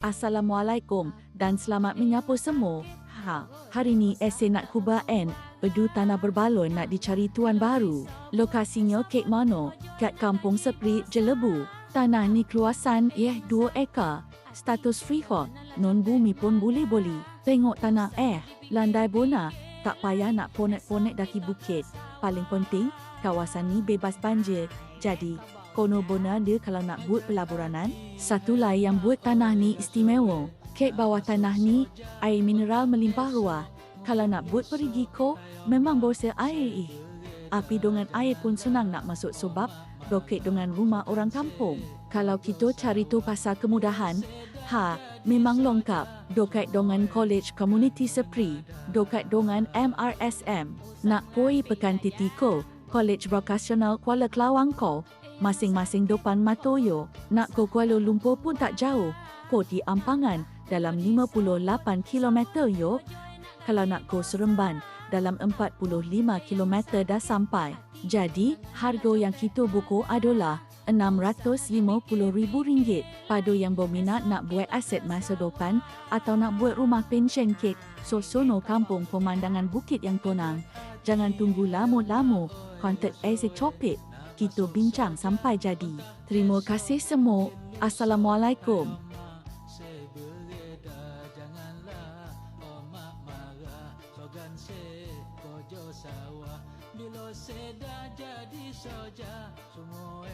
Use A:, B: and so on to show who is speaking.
A: Assalamualaikum dan selamat menyapu semua. Ha, hari ni esei nak kubah N. Bedu tanah berbalon nak dicari tuan baru. Lokasinya kek mana? Kat kampung Sepri, Jelebu. Tanah ni keluasan eh 2 ekar. Status freehold. Non bumi pun boleh-boleh. Tengok tanah eh. Landai bona. Tak payah nak ponek-ponek daki bukit. Paling penting, kawasan ni bebas banjir. Jadi, kono bona dia kalau nak buat pelaburanan, satulah yang buat tanah ni istimewa. Kek bawah tanah ni, air mineral melimpah ruah. Kalau nak buat perigi ko, memang bosa air eh. Api dengan air pun senang nak masuk sebab roket dengan rumah orang kampung. Kalau kita cari tu pasal kemudahan, ha, memang lengkap. Dokat dengan College Community Sepri, dokat dengan MRSM. Nak poi pekan titiko, College Vocational Kuala Kelawang ko, masing-masing depan Matoyo. Nak ke Kuala Lumpur pun tak jauh. Ko di Ampangan dalam 58 km yo. Kalau nak ke Seremban dalam 45 km dah sampai. Jadi, harga yang kita buku adalah RM650,000 pada yang berminat nak buat aset masa depan atau nak buat rumah pension kek sosono kampung pemandangan bukit yang tenang. Jangan tunggu lama-lama. Kontak Isaac Topik. Kita bincang sampai jadi. Terima kasih semua. Assalamualaikum.
B: Bila sedar jadi soja Semua